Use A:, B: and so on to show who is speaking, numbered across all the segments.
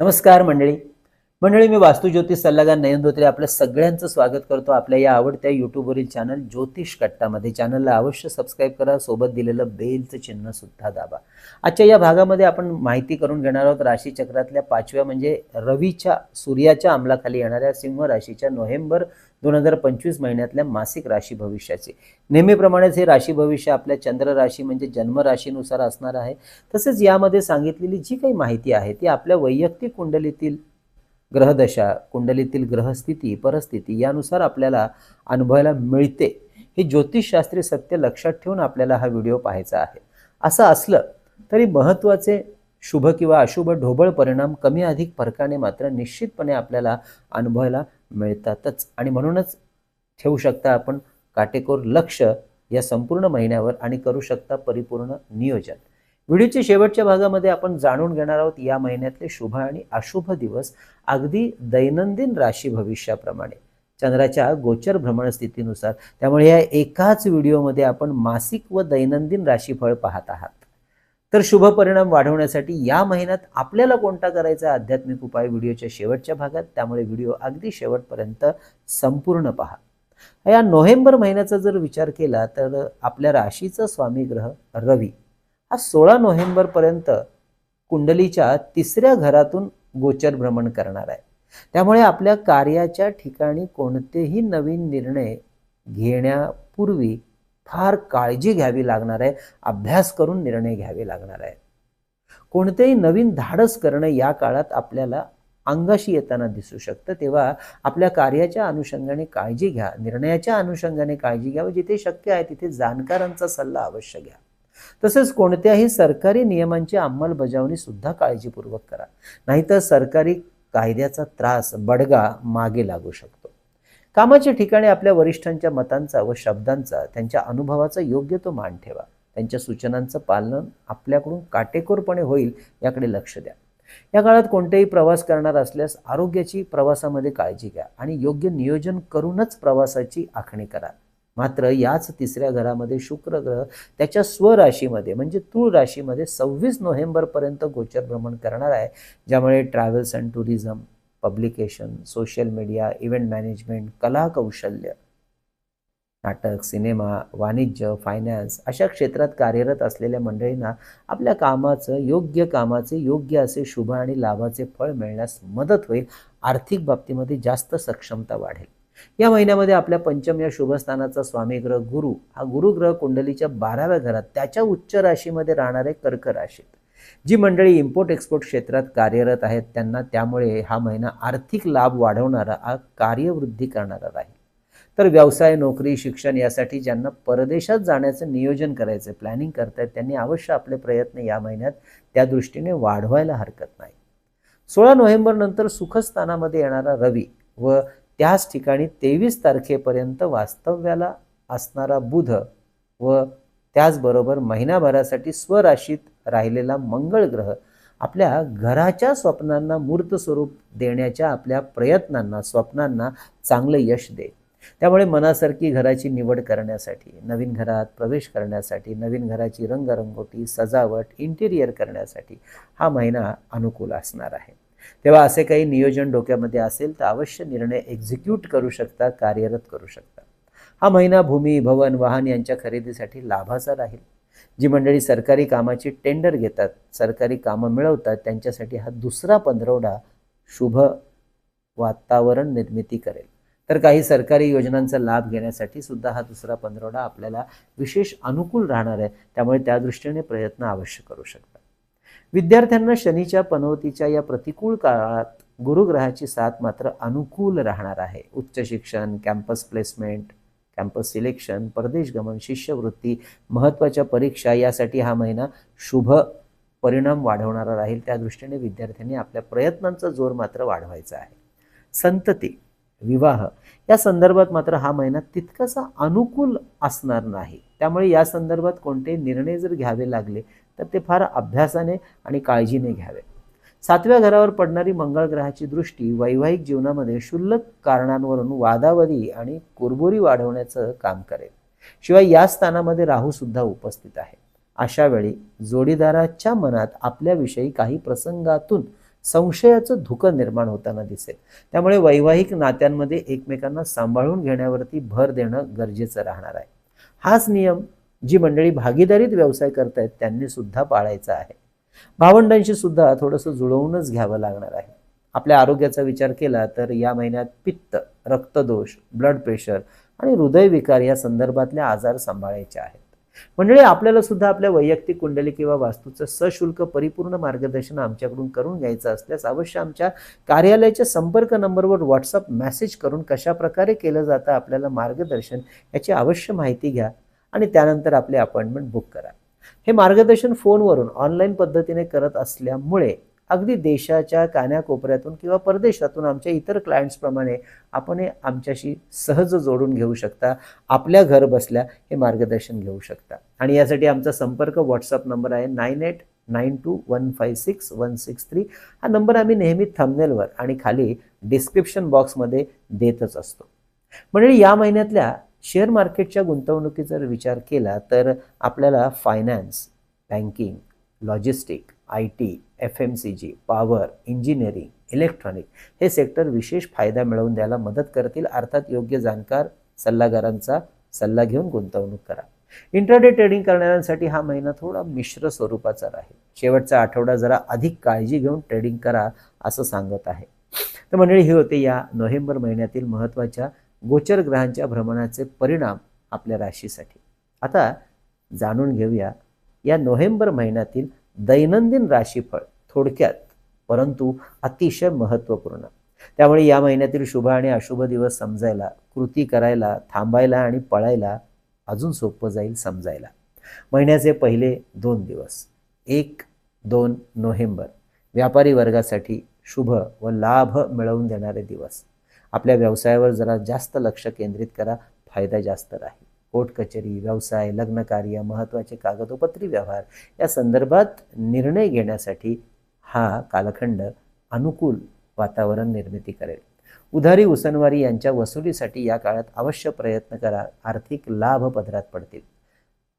A: नमस्कार मंडळी. मंडळी मी वास्तुज्योतिष सल्लागार नयन धोत्रे आपल्या सगळ्यांचं स्वागत करतो आपल्या या आवडत्या यूट्यूबवरील चॅनल ज्योतिष कट्टामध्ये. चॅनलला अवश्य सबस्क्राईब करा सोबत दिलेलं बेलचं चिन्ह सुद्धा दाबा. आजच्या या भागामध्ये आपण माहिती करून घेणार आहोत राशीचक्रातल्या पाचव्या म्हणजे रवीच्या सूर्याच्या अंमलाखाली येणाऱ्या सिंह राशीच्या नोव्हेंबर दोन हजार पंचवीस महिन्यातल्या मासिक राशी भविष्याचे. नेहमीप्रमाणेच हे राशी भविष्य आपल्या चंद्र राशी म्हणजे जन्म राशीनुसार असणार आहे. तसेच यामध्ये सांगितलेली जी काही माहिती आहे ती आपल्या वैयक्तिक कुंडलीतील ग्रहदशा कुंडलीतील ग्रहस्थिती परिस्थिती यानुसार आपल्याला अनुभवायला मिळते. हे ज्योतिषशास्त्रीय सत्य लक्षात ठेवून आपल्याला हा व्हिडिओ पाहायचा आहे. असं असलं तरी महत्त्वाचे शुभ किंवा अशुभ ढोबळ परिणाम कमी अधिक फरकाने मात्र निश्चितपणे आपल्याला अनुभवायला मिळतातच. आणि म्हणूनच ठेवू शकता आपण काटेकोर लक्ष या संपूर्ण महिन्यावर आणि करू शकता परिपूर्ण नियोजन. व्हिडिओच्या शेवटच्या भागामध्ये आपण जाणून घेणार आहोत या महिन्यातले शुभ आणि अशुभ दिवस अगदी दैनंदिन राशी भविष्याप्रमाणे. चंद्राच्या गोचर भ्रमण स्थितीनुसार. त्यामुळे या एकाच व्हिडिओमध्ये आपण मासिक व दैनंदिन राशीफळ पाहत आहात. तर शुभ परिणाम वाढवण्यासाठी या महिन्यात आपल्याला कोणता करायचा आध्यात्मिक उपाय? व्हिडिओच्या शेवटच्या भागात. त्यामुळे व्हिडिओ अगदी शेवटपर्यंत संपूर्ण पहा. या नोव्हेंबर महिन्याचा जर विचार केला तर आपल्या राशीचा स्वामी ग्रह रवी. हा सोळा नोव्हेंबरपर्यंत कुंडलीच्या तिसऱ्या घरातून गोचर भ्रमण करणार आहे. त्यामुळे आपल्या कार्याच्या ठिकाणी कोणतेही नवीन निर्णय घेण्यापूर्वी फार काळजी घ्यावी लागणार आहे अभ्यास करून निर्णय घ्यावे लागणार आहे. कोणतेही नवीन धाडस करणं या काळात आपल्याला अंगाशी येताना दिसू शकतं. तेव्हा आपल्या कार्याच्या अनुषंगाने काळजी घ्या निर्णयाच्या अनुषंगाने काळजी घ्या व जिथे शक्य आहे तिथे जाणकारांचा सल्ला अवश्य घ्या. तसेच कोणत्याही सरकारी नियमांची अंमलबजावणी सुद्धा काळजीपूर्वक करा. नाहीतर सरकारी कायद्याचा त्रास बडगा मागे लागू शकतो. कामाच्या ठिकाणी आपल्या वरिष्ठांच्या मतांचा व शब्दांचा त्यांच्या अनुभवाचा योग्य तो मान ठेवा. त्यांच्या सूचनांचं पालन आपल्याकडून काटेकोरपणे होईल याकडे लक्ष द्या. या काळात कोणतेही प्रवास करणार असल्यास आरोग्याची प्रवासामध्ये काळजी घ्या आणि योग्य नियोजन करूनच प्रवासाची आखणी करा. मात्र याच तिसऱ्या घरामध्ये शुक्र ग्रह त्याच्या स्वराशीमध्ये म्हणजे तूळ राशीमध्ये सव्वीस नोव्हेंबरपर्यंत गोचर भ्रमण करणार आहे ज्यामुळे travels and tourism publication social media event management कला कौशल्य नाटक सिनेमा वाणिज्य फायनान्स अशा क्षेत्रात कार्यरत असलेल्या मंडळींना आपल्या कामाचं योग्य कामाचे योग्य असे शुभ आणि लाभाचे फळ मिळण्यास मदत होईल. आर्थिक बाबतीमध्ये जास्त सक्षमता वाढेल. या महिन्यामध्ये आपल्या पंचम या शुभस्थानाचा स्वामी ग्रह गुरु हा गुरुग्रह कुंडलीच्या बाराव्या घरात त्याच्या उच्च राशीमध्ये राहणारे कर्क राशीत. जी मंडळी इम्पोर्ट एक्सपोर्ट क्षेत्रात कार्यरत आहेत त्यांना त्यामुळे हा महिना आर्थिक लाभ वाढवणारा हा कार्यवृद्धी करणारा राहील. तर व्यवसाय नोकरी शिक्षण यासाठी ज्यांना परदेशात जाण्याचं नियोजन करायचं प्लॅनिंग करतायत त्यांनी अवश्य आपले प्रयत्न या महिन्यात त्या दृष्टीने वाढवायला हरकत नाही. सोळा नोव्हेंबर नंतर सुखस्थानामध्ये येणारा रवी व त्याच ठिकाणी तेवीस तारखेपर्यंत वास्तव्याला असणारा बुध व त्याचबरोबर महिनाभरासाठी स्वराशीत राहिलेला मंगळ ग्रह आपल्या घराच्या स्वप्नांना मूर्त स्वरूप देण्याच्या आपल्या प्रयत्नांना स्वप्नांना चांगलं यश दे. त्यामुळे मनासारखी घराची निवड करण्यासाठी नवीन घरात प्रवेश करण्यासाठी नवीन घराची रंगरंगोटी सजावट इंटेरियर करण्यासाठी हा महिना अनुकूल असणार आहे. तेव्हा असे काही नियोजन डोक्यामध्ये असेल तर अवश्य निर्णय एक्झिक्यूट करू शकता कार्यरत करू शकता. हा महिना भूमी भवन वाहन यांच्या खरेदीसाठी लाभाचा राहील. जी मंडळी सरकारी कामाची टेंडर घेतात सरकारी कामं मिळवतात त्यांच्यासाठी हा दुसरा पंधरवडा शुभ वातावरण निर्मिती करेल. तर काही सरकारी योजनांचा लाभ घेण्यासाठी सुद्धा हा दुसरा पंधरवडा आपल्याला विशेष अनुकूल राहणार आहे. त्यामुळे त्या दृष्टीने प्रयत्न अवश्य करू शकता. विद्यार्थ्यांना शनीच्या पनवतीच्या या प्रतिकूल काळात गुरुग्रहाची साथ मात्र अनुकूल राहणार आहे. उच्च शिक्षण कॅम्पस प्लेसमेंट कॅम्पस सिलेक्शन परदेश गमन शिष्यवृत्ती महत्त्वाच्या परीक्षा यासाठी हा महिना शुभ परिणाम वाढवणारा राहील. त्या दृष्टीने विद्यार्थ्यांनी आपल्या प्रयत्नांचा जोर मात्र वाढवायचा आहे. संतती विवाह या संदर्भात मात्र हा महिना तितकासा अनुकूल असणार नाही. त्यामुळे या संदर्भात कोणते निर्णय जर घ्यावे लागले तर ते फार अभ्यासाने आणि काळजीने घ्यावे. सातव्या घरावर पडणारी मंगळ ग्रहाची दृष्टी वैवाहिक जीवनामध्ये क्षुल्लक कारणांवरून वादावादी आणि कुरबुरी वाढवण्याचं काम करेल. शिवाय या स्थानामध्ये राहू सुद्धा उपस्थित आहे. अशा वेळी जोडीदाराच्या मनात आपल्याविषयी काही प्रसंगातून संशयाचं धुकं निर्माण होताना दिसेल. त्यामुळे वैवाहिक नात्यांमध्ये एकमेकांना सांभाळून घेण्यावरती भर देणं गरजेचं राहणार आहे. हाच नियम जी मंडळी भागीदारीत व्यवसाय करतायत त्यांनी सुद्धा पाळायचा आहे. भावंडांशी सुद्धा थोडंसं जुळवूनच घ्यावं लागणार आहे. आपल्या आरोग्याचा विचार केला तर या महिन्यात पित्त रक्तदोष ब्लड प्रेशर आणि हृदयविकार या संदर्भातल्या आजार सांभाळायचे आहेत. मंडळी आपल्याला सुद्धा आपल्या वैयक्तिक कुंडली किंवा वास्तूचं सशुल्क परिपूर्ण मार्गदर्शन आमच्याकडून करून घ्यायचं असल्यास अवश्य आमच्या कार्यालयाच्या संपर्क नंबरवर व्हॉट्सअप मेसेज करून कशा प्रकारे केलं जातं आपल्याला मार्गदर्शन याची अवश्य माहिती घ्या आणि त्यानंतर आपले अपॉइंटमेंट बुक करा. हे मार्गदर्शन फोनवरून ऑनलाईन पद्धतीने करत असल्यामुळे अगदी देशाच्या कान्याकोपऱ्यातून किंवा परदेशातून आमच्या इतर क्लायंट्सप्रमाणे आपण हे आमच्याशी सहज जोडून घेऊ शकता आपल्या घर बसल्या हे मार्गदर्शन घेऊ शकता. आणि यासाठी आमचा संपर्क व्हॉट्सअप नंबर आहे nine eight nine two one five six one six three. हा नंबर आम्ही नेहमी थंबनेलवर आणि खाली डिस्क्रिप्शन बॉक्समध्ये देतच असतो. म्हणजे या महिन्यातल्या शेअर मार्केटच्या गुंतवणुकीचा जर विचार केला तर आपल्याला finance banking logistic I T F M C G power engineering electronic हे सेक्टर विशेष फायदा मिळवून द्यायला मदत करतील. अर्थात योग्य जाणकार सल्लागारांचा सल्ला घेऊन गुंतवणूक करा. इंटरडे ट्रेडिंग करणाऱ्यांसाठी हा महिना थोडा मिश्र स्वरूपाचा राहील. शेवटचा आठवडा जरा अधिक काळजी घेऊन ट्रेडिंग करा असं सांगत आहे. तर मंडळी हे होते या नोव्हेंबर महिन्यातील महत्त्वाच्या गोचर ग्रहांच्या भ्रमणाचे परिणाम आपल्या राशीसाठी. आता जाणून घेऊया या नोव्हेंबर महिन्यातील दैनंदिन राशीफळ थोडक्यात परंतु अतिशय महत्त्वपूर्ण. त्यामुळे या महिन्यातील शुभ आणि अशुभ दिवस समजायला कृती करायला थांबायला आणि पळायला अजून सोपं जाईल समजायला. महिन्याचे पहिले दोन दिवस एक दोन नोव्हेंबर व्यापारी वर्गासाठी शुभ व लाभ मिळवून देणारे दिवस. आपल्या व्यवसायावर जरा जास्त लक्ष केंद्रित करा. फायदा जास्त राहील. कोर्ट कचेरी व्यवसाय लग्नकार्य महत्त्वाचे कागदोपत्री व्यवहार या संदर्भात निर्णय घेण्यासाठी हा कालखंड अनुकूल वातावरण निर्मिती करेल. उधारी उसनवारी यांच्या वसुलीसाठी या काळात अवश्य प्रयत्न करा. आर्थिक लाभ पदरात पडतील.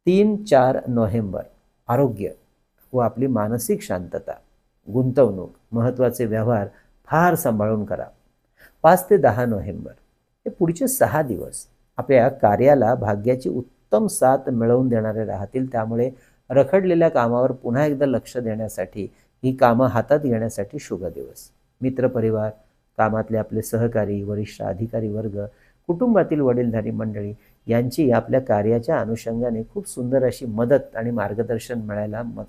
A: तीन चार नोव्हेंबर. आरोग्य व आपली मानसिक शांतता. गुंतवणूक महत्त्वाचे व्यवहार फार सांभाळून करा. पाच ते दहा नोव्हेंबर. हे पुढचे सहा दिवस आपल्या कार्याला भाग्याची उत्तम साथ मिळवून देणारे राहतील. त्यामुळे रखडलेल्या कामावर पुन्हा एकदा लक्ष देण्यासाठी ही कामं हातात घेण्यासाठी शुभ दिवस. मित्रपरिवार कामातले आपले सहकारी वरिष्ठ अधिकारी वर्ग कुटुंबातील वडीलधारी मंडळी यांची आपल्या कार्याच्या अनुषंगाने खूप सुंदर अशी मदत आणि मार्गदर्शन मिळायला मद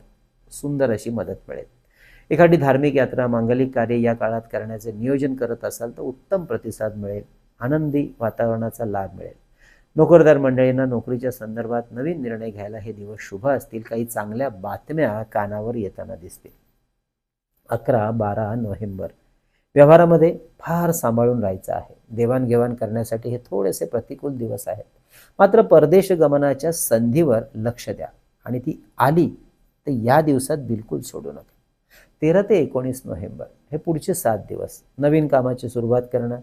A: सुंदर अशी मदत मिळेल. एखादी धार्मिक यात्रा मांगलिक कार्य या काळात करण्याचे नियोजन करत असाल तर उत्तम प्रतिसाद मिळेल आनंदी वातावरणाचा लाभ मिळेल. नोकरदार मंडळींना नोकरीच्या संदर्भात नवीन निर्णय घ्यायला हे दिवस शुभ असतील काही चांगल्या बातम्या कानावर येताना दिसतील. अकरा बारा नोव्हेंबर. व्यवहारामध्ये फार सांभाळून राहायचं आहे. देवाणघेवाण करण्यासाठी हे थोडेसे प्रतिकूल दिवस आहेत. मात्र परदेश गमनाच्या संधीवर लक्ष द्या आणि ती आली तर या दिवसात बिलकुल सोडू नका. तेरा ते एकोणीस नोव्हेंबर हे पुढचे सात दिवस. नवीन कामाची सुरुवात करणं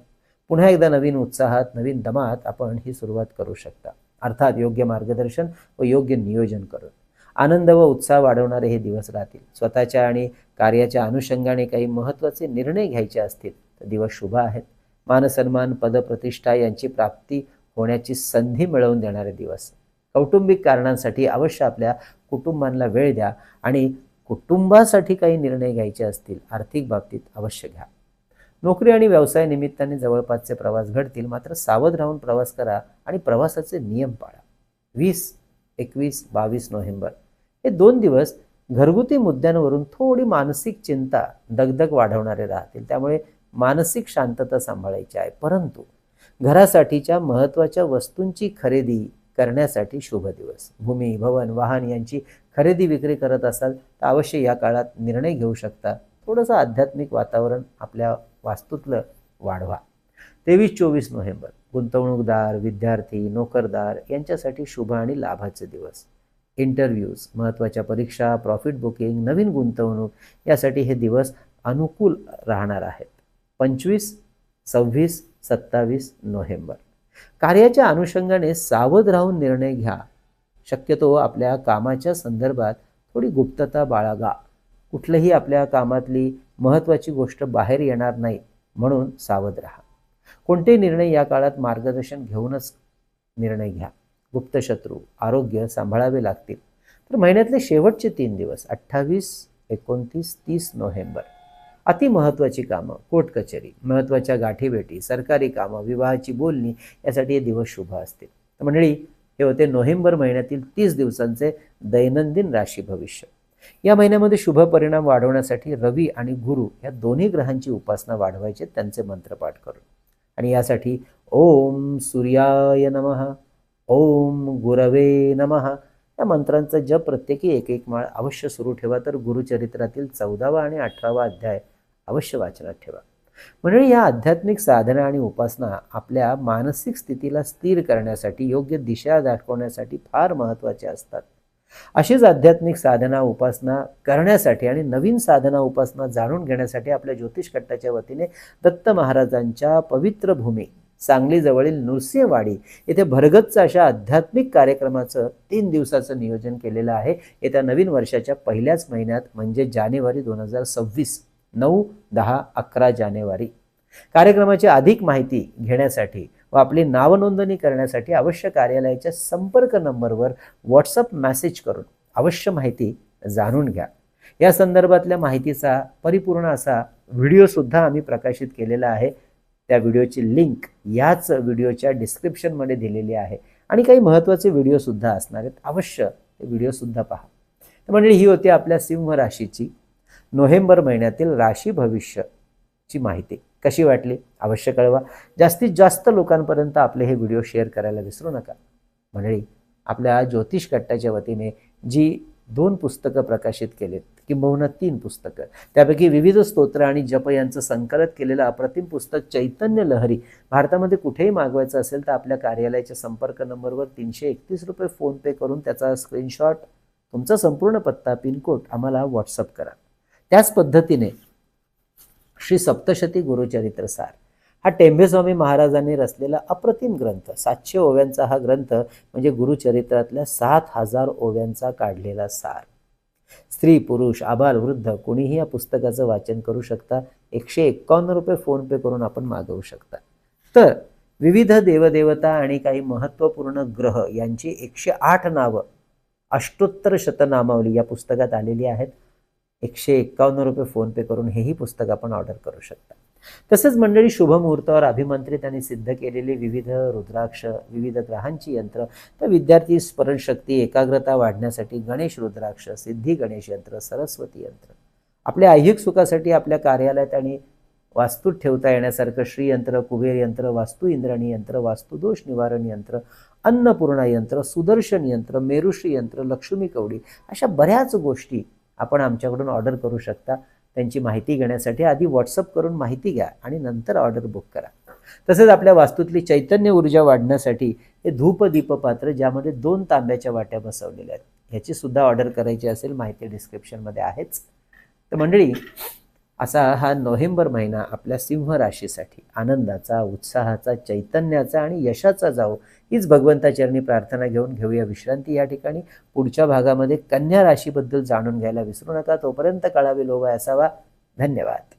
A: पुन्हा एकदा नवीन उत्साहात नवीन दमात आपण ही सुरुवात करू शकता. अर्थात योग्य मार्गदर्शन व योग्य नियोजन करून. आनंद व उत्साह वाढवणारे हे दिवस राहतील. स्वतःच्या आणि कार्याच्या अनुषंगाने काही महत्त्वाचे निर्णय घ्यायचे असतील तर दिवस शुभ आहेत. मानसन्मान पदप्रतिष्ठा यांची प्राप्ती होण्याची संधी मिळवून देणारे दिवस. कौटुंबिक कारणांसाठी अवश्य आपल्या कुटुंबांना वेळ द्या आणि कुटुंबासाठी काही निर्णय घ्यायचे असतील आर्थिक बाबतीत अवश्य घ्या. नोकरी आणि व्यवसाय निमित्ताने जवळपासचे प्रवास घडतील मात्र सावध राहून प्रवास करा आणि प्रवासाचे नियम पाळा. वीस एकवीस बावीस नोव्हेंबर हे दोन दिवस घरगुती मुद्द्यांवरून थोडी मानसिक चिंता दगदग वाढवणारे राहतील. त्यामुळे मानसिक शांतता सांभाळायची आहे. परंतु घरासाठीच्या महत्त्वाच्या वस्तूंची खरेदी करण्यासाठी शुभ दिवस. भूमी भवन वाहन यांची खरेदी विक्री करत असाल तर अवश्य या काळात निर्णय घेऊ शकता. थोडंसं आध्यात्मिक वातावरण आपल्या वास्तूतलं वाढवा. तेवीस चोवीस नोव्हेंबर गुंतवणूकदार विद्यार्थी नोकरदार यांच्यासाठी शुभ आणि लाभाचे दिवस. इंटरव्ह्यूज महत्त्वाच्या परीक्षा प्रॉफिट बुकिंग नवीन गुंतवणूक यासाठी हे दिवस अनुकूल राहणार आहेत. पंचवीस सव्वीस सत्तावीस नोव्हेंबर. कार्याच्या अनुषंगाने सावध राहून निर्णय घ्या. शक्यतो आपल्या कामाच्या संदर्भात थोडी गुप्तता बाळगा. कुठलंही आपल्या कामातली महत्त्वाची गोष्ट बाहेर येणार नाही म्हणून सावध राहा. कोणते निर्णय या काळात मार्गदर्शन घेऊनच निर्णय घ्या. गुप्तशत्रू आरोग्य सांभाळावे लागतील. तर महिन्यातले शेवटचे तीन दिवस अठ्ठावीस एकोणतीस तीस नोव्हेंबर. अति महत्त्वाची कामं कोर्ट कचेरी महत्त्वाच्या गाठीभेटी सरकारी कामं विवाहाची बोलणी यासाठी हे दिवस शुभ असतील. तर मंडळी हे होते नोव्हेंबर महिन्यातील तीस दिवसांचे दैनंदिन राशी भविष्य. या महिन्यामध्ये शुभ परिणाम वाढवण्यासाठी रवी आणि गुरु या दोन्ही ग्रहांची उपासना वाढवायचे त्यांचे मंत्रपाठ करून आणि यासाठी ओम सूर्याय नमः ओम गुरवे नम या मंत्रांचा जप प्रत्येकी एक एक माळ अवश्य सुरू ठेवा. तर गुरुचरित्रातील चौदावा आणि अठरावा अध्याय अवश्य वाचनात ठेवा. म्हणजे या आध्यात्मिक साधना आणि उपासना आपल्या मानसिक स्थितीला स्थिर करण्यासाठी योग्य दिशा दाखवण्यासाठी फार महत्त्वाच्या असतात. अशीच आध्यात्मिक साधना उपासना करण्यासाठी आणि नवीन साधना उपासना जाणून घेण्यासाठी आपल्या ज्योतिष कट्टाच्या वतीने दत्त महाराजांच्या पवित्र भूमी सांगलीजवळील नृसिंहवाडी येथे भरगतचं अशा आध्यात्मिक कार्यक्रमाचं तीन दिवसाचं नियोजन केलेलं आहे. येत्या नवीन वर्षाच्या पहिल्याच महिन्यात म्हणजे जानेवारी दोन हजार सव्वीस. नऊ दहा अकरा जानेवारी. कार्यक्रमाची अधिक माहिती घेण्यासाठी व आपली नावनोंदणी करण्यासाठी अवश्य कार्यालयाच्या संपर्क नंबरवर व्हॉट्सअप मेसेज करून अवश्य माहिती जाणून घ्या. या संदर्भातल्या माहितीचा परिपूर्ण असा व्हिडिओसुद्धा आम्ही प्रकाशित केलेला आहे. त्या व्हिडिओची लिंक याच व्हिडिओच्या डिस्क्रिप्शनमध्ये दिलेली आहे. आणि काही महत्त्वाचे व्हिडिओसुद्धा असणार आहेत. अवश्य ते व्हिडिओसुद्धा पहा. तर म्हणजे ही होती आपल्या सिंह राशीची नोव्हेंबर महिन्यातील राशी भविष्यची माहिती. कशी वाटली? अवश्य कळवा. जास्तीत जास्त लोकांपर्यंत आपले हे व्हिडिओ शेअर करायला विसरू नका. मंडळी आपल्या ज्योतिष कट्टाच्या वतीने जी दोन पुस्तकं प्रकाशित केलेत किंबहुना तीन पुस्तकं त्यापैकी विविध स्तोत्र आणि जप यांचं संकलित केलेलं अप्रतिम पुस्तक चैतन्य लहरी भारतामध्ये कुठेही मागवायचं असेल तर आपल्या कार्यालयाच्या संपर्क नंबरवर तीनशे एकतीस रुपये फोनपे करून त्याचा स्क्रीनशॉट तुमचा संपूर्ण पत्ता पिनकोड आम्हाला व्हॉट्सअप करा. त्याच पद्धतीने श्री सप्तशती गुरुचरित्र सार हा टेंभेस्वामी महाराजांनी रचलेला अप्रतिम ग्रंथ सातशे ओव्यांचा हा ग्रंथ म्हणजे गुरुचरित्रातल्या सात हजार ओव्यांचा काढलेला सार. स्त्री पुरुष आबाल वृद्ध कोणीही या पुस्तकाचं वाचन करू शकता. एकशे एक्कावन्न रुपये फोनपे करून आपण मागवू शकता. तर विविध देवदेवता आणि काही महत्त्वपूर्ण ग्रह यांची एकशे आठ नावं अष्टोत्तर शतनामावली या पुस्तकात आलेली आहेत. एकशे एक्कावन्न रुपये फोनपे करून हेही पुस्तक आपण ऑर्डर करू शकता. तसंच मंडळी शुभमुहूर्तावर अभिमंत्रित आणि सिद्ध केलेले विविध रुद्राक्ष विविध ग्रहांची यंत्र तर विद्यार्थी स्मरणशक्ती एकाग्रता वाढण्यासाठी गणेश रुद्राक्ष सिद्धी गणेश यंत्र सरस्वती यंत्र. आपल्या ऐहिक सुखासाठी आपल्या कार्यालयात आणि वास्तूत ठेवता येण्यासारखं श्रीयंत्र कुबेर यंत्र वास्तू इंद्राणी यंत्र वास्तुदोष निवारण यंत्र अन्नपूर्णा यंत्र सुदर्शन यंत्र मेरुश्री यंत्र लक्ष्मी कवडी अशा बऱ्याच गोष्टी आपण आमच्याकडून ऑर्डर करू शकता. त्यांची माहिती घेण्यासाठी आधी व्हॉट्सअप करून माहिती घ्या आणि नंतर ऑर्डर बुक करा. तसेच आपल्या वास्तूतली चैतन्य ऊर्जा वाढण्यासाठी हे धूप दीपपात्र ज्यामध्ये दोन तांब्याच्या वाट्या बसवलेल्या आहेत. ह्याची सुद्धा ऑर्डर करायची असेल माहिती डिस्क्रिप्शनमध्ये आहेच. तर मंडळी असा हा नोव्हेंबर महिना आपल्या सिंह राशीसाठी आनंदाचा उत्साहाचा चैतन्याचा आणि यशाचा जावो हीच भगवंताचरणी प्रार्थना घेऊन घेऊया विश्रांती या ठिकाणी. पुढच्या भागामध्ये कन्या राशीबद्दल जाणून घ्यायला विसरू नका. तोपर्यंत कळावी लोवा असावा. धन्यवाद.